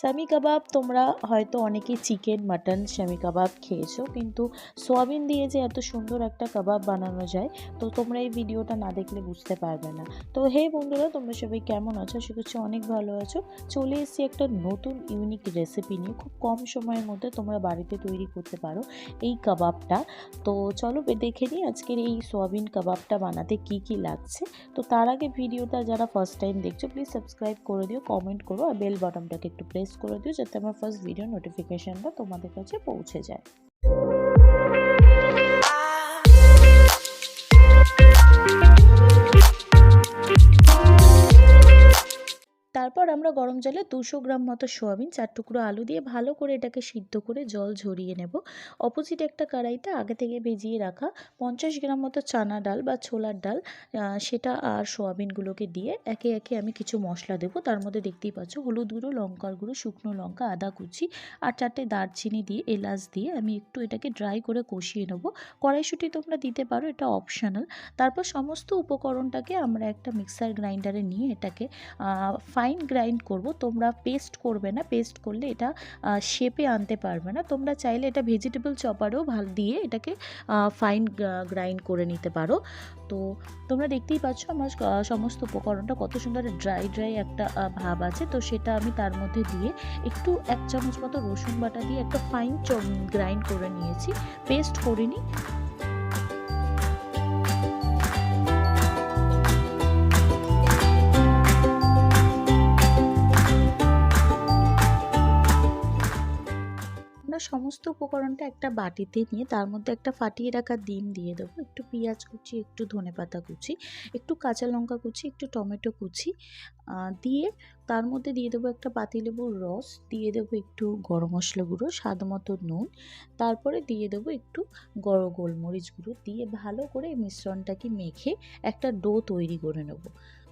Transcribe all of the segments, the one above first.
স্যামি কাবাব তোমরা হয়তো অনেকেই চিকেন, মাটন স্যামি কাবাব খেয়েছো, কিন্তু সোয়াবিন দিয়ে যে এত সুন্দর একটা কাবাব বানানো যায়, তো তোমরা এই ভিডিওটা না দেখলে বুঝতে পারবে না। তো হে বন্ধুরা, তোমরা সবাই কেমন আছো? আশা করছি অনেক ভালো আছো। চলে এসেছি একটা নতুন ইউনিক রেসিপি নিয়ে। খুব কম সময়ের মধ্যে তোমরা বাড়িতে তৈরি করতে পারো এই কাবাবটা। তো চলো দেখে নিই আজকের এই সোয়াবিন কাবাবটা বানাতে কি কি লাগছে। তো তার আগে ভিডিওটা যারা ফার্স্ট টাইম দেখছ প্লিজ সাবস্ক্রাইব করে দিও কমেন্ট করো, আর বেল বাটনটাকে একটু প্রেস করে দিও যাতে আমার ফার্স্ট ভিডিও নোটিফিকেশানটা তোমাদের কাছে পৌঁছে যায়। তারপর আমরা গরম জলে দুশো গ্রাম মতো সোয়াবিন, চার টুকরো আলু দিয়ে ভালো করে এটাকে সিদ্ধ করে জল ঝরিয়ে নেব। অপোজিট একটা কড়াইতে আগে থেকে ভেজিয়ে রাখা পঞ্চাশ গ্রাম মতো চানা ডাল বা ছোলার ডাল সেটা আর সোয়াবিনগুলোকে দিয়ে একে একে আমি কিছু মশলা দেবো। তার মধ্যে দেখতেই পাচ্ছ হলুদ গুঁড়ো, লঙ্কার গুঁড়ো, শুকনো লঙ্কা, আদা কুচি আর চারটে দারচিনি দিয়ে, এলাচ দিয়ে আমি একটু এটাকে ড্রাই করে কষিয়ে নেব। কড়াইশুটি তোমরা দিতে পারো, এটা অপশনাল। তারপর সমস্ত উপকরণটাকে আমরা একটা মিক্সার গ্রাইন্ডারে নিয়ে এটাকে ফাইন গ্রাইন্ড করব, তোমরা পেস্ট করবে না পেস্ট করলে এটা শেপে আনতে পারবে না। তোমরা চাইলে এটা ভেজিটেবল চপারেও ভালো, দিয়ে এটাকে ফাইন গ্রাইন্ড করে নিতে পারো। তো তোমরা দেখতেই পাচ্ছ আমার সমস্ত উপকরণটা কত সুন্দর ড্রাই ড্রাই একটা ভাব আছে। তো সেটা আমি তার মধ্যে দিয়ে একটু এক চামচ মতো রসুন বাটা দিয়ে একটা ফাইন গ্রাইন্ড করে নিয়েছি। পেস্ট করিনি। আমরা সমস্ত উপকরণটা একটা বাটিতে নিয়ে তার মধ্যে একটা ফাটিয়ে রাখা ডিম দিয়ে দেবো। একটু পেঁয়াজ কুচি, একটু ধনেপাতা কুচি, একটু কাঁচা লঙ্কা কুচি, একটু টমেটো কুচি দিয়ে তার মধ্যে দিয়ে দেবো একটা পাতিলেবুর রস, দিয়ে দেবো একটু গরম মশলা গুঁড়ো, স্বাদ মতো নুন, তারপরে দিয়ে দেবো একটু গর গোলমরিচ গুঁড়ো, দিয়ে ভালো করে মিশ্রণটাকে মেখে একটা ডো তৈরি করে নেব।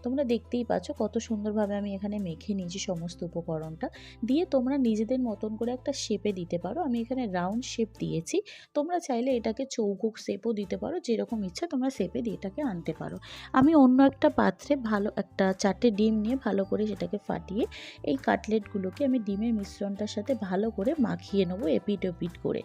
তোমরা দেখতেই পাচ্ছ কত সুন্দরভাবে আমি এখানে মেখে নিয়েছি সমস্ত উপকরণটা। দিয়ে তোমরা নিজেদের মতন করে একটা শেপে দিতে পারো। আমি এখানে রাউন্ড শেপ দিয়েছি। তোমরা চাইলে এটাকে চৌকো শেপও দিতে পারো। যেরকম ইচ্ছা তোমরা শেপে দিয়ে এটাকে আনতে পারো। আমি অন্য একটা পাত্রে ভালো একটা চারটে ডিম নিয়ে ভালো করে সেটাকে ফাটিয়ে এই কাটলেটগুলোকে আমি ডিমের মিশ্রণটার সাথে ভালো করে মাখিয়ে নেব এপিট ওপিট করে।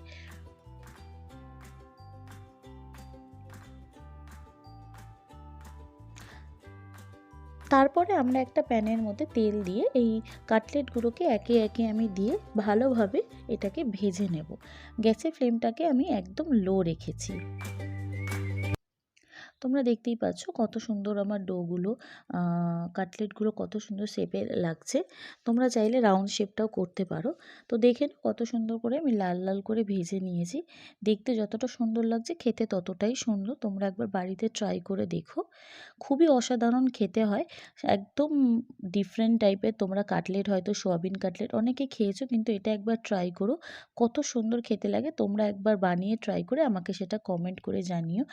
তারপরে আমরা একটা প্যানের মধ্যে তেল দিয়ে এই কাটলেটগুলোকে একে একে আমি দিয়ে ভালোভাবে এটাকে ভেজে নেব। গ্যাসের ফ্লেমটাকে আমি একদম লো রেখেছি। তোমরা দেখতেই পাচ্ছ কত সুন্দর আমার ডোগুলো কাটলেটগুলো কত সুন্দর শেপে লাগছে। তোমরা চাইলে রাউন্ড শেপটাও করতে পারো। তো দেখে কত সুন্দর করে আমি লাল লাল করে ভেজে নিয়েছি। দেখতে যতটা সুন্দর লাগছে খেতে ততটাই সুন্দর। তোমরা একবার বাড়িতে ট্রাই করে দেখো। খুবই অসাধারণ খেতে হয়। একদম ডিফারেন্ট টাইপের তোমরা কাটলেট, হয়তো সোয়াবিন কাটলেট অনেকে খেয়েছো কিন্তু এটা একবার ট্রাই করো। কত সুন্দর খেতে লাগে। তোমরা একবার বানিয়ে ট্রাই করে আমাকে সেটা কমেন্ট করে জানিও।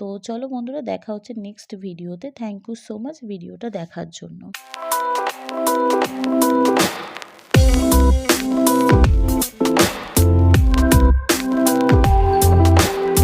তো চলো বন্ধুরা দেখা হচ্ছে নেক্সট ভিডিওতে থ্যাংক ইউ সো মাচ ভিডিওটা দেখার জন্য।